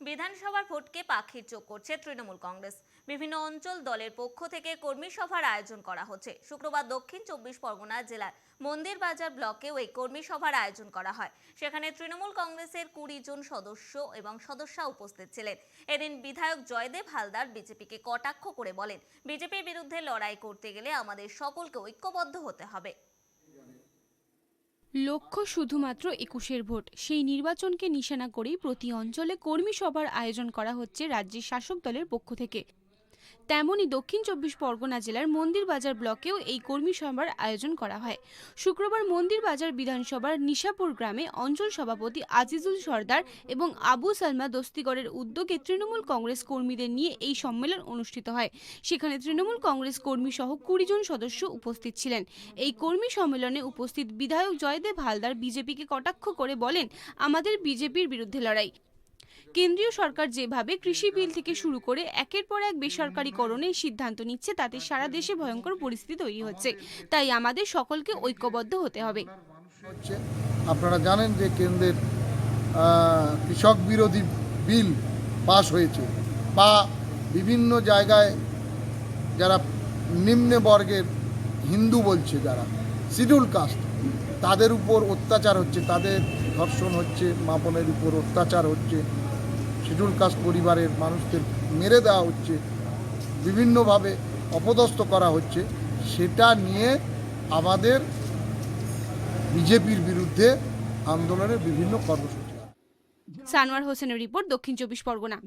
বিধানসভার ভোটকে পাখির চোখ করছে তৃণমূল কংগ্রেস। বিভিন্ন অঞ্চল দলের পক্ষ থেকে কর্মী সভার আয়োজন করা হচ্ছে। শুক্রবার দক্ষিণ চব্বিশ পরগনা জেলার মন্দির বাজার ব্লকেও এই কর্মী সভার আয়োজন করা হয়। সেখানে তৃণমূল কংগ্রেসের কুড়ি জন সদস্য এবং সদস্যা উপস্থিত ছিলেন। এদিন বিধায়ক জয়দেব হালদার বিজেপিকে কটাক্ষ করে বলেন, বিজেপির বিরুদ্ধে লড়াই করতে গেলে আমাদের সকলকে ঐক্যবদ্ধ হতে হবে। লক্ষ্য শুধুমাত্র একুশের ভোট। সেই নির্বাচনকে নিশানা করেই প্রতি অঞ্চলে কর্মী সভার আয়োজন করা হচ্ছে রাজ্যের শাসক দলের পক্ষ থেকে। তেমনই দক্ষিণ চব্বিশ পরগনা জেলার মন্দির বাজার ব্লকেও এই কর্মী সভার আয়োজন করা হয়। শুক্রবার মন্দির বাজার বিধানসভার নিশাপুর গ্রামে অঞ্চল সভাপতি আজিজুল সর্দার এবং আবু সালমা দস্তিগড়ের উদ্যোগে তৃণমূল কংগ্রেস কর্মীদের নিয়ে এই সম্মেলন অনুষ্ঠিত হয়। সেখানে তৃণমূল কংগ্রেস কর্মী সহ কুড়ি জন সদস্য উপস্থিত ছিলেন। এই কর্মী সম্মেলনে উপস্থিত বিধায়ক জয়দেব হালদার বিজেপিকে কটাক্ষ করে বলেন, আমাদের বিজেপির বিরুদ্ধে লড়াই। কেন্দ্রীয় সরকার যেভাবে কৃষি বিল থেকে শুরু করে একের পর এক বেসরকারীকরণের সিদ্ধান্ত নিচ্ছে, তাতে সারা দেশে ভয়ঙ্কর পরিস্থিতি তৈরি হচ্ছে। তাই আমাদের সকলকে ঐক্যবদ্ধ হতে হবে। আপনারা জানেন যে কেন্দ্রের কৃষক বিরোধী বিল পাস হয়েছে বা বিভিন্ন জায়গায় যারা নিম্ন বর্গের হিন্দু বলছে যারা, শিডিউল কাস্ট, তাদের উপর অত্যাচার হচ্ছে, তাদের ধর্ষণ হচ্ছে, মাপনের উপর অত্যাচার হচ্ছে শিডিউল কাস্ট পরিবারের মানুষদের মেরে দেওয়া হচ্ছে, বিভিন্নভাবে অপদস্থ করা হচ্ছে, সেটা নিয়ে আমাদের বিজেপির বিরুদ্ধে আন্দোলনের বিভিন্ন কর্মসূচি সানোয়ার হোসেনের রিপোর্ট দক্ষিণ চব্বিশ পরগনা।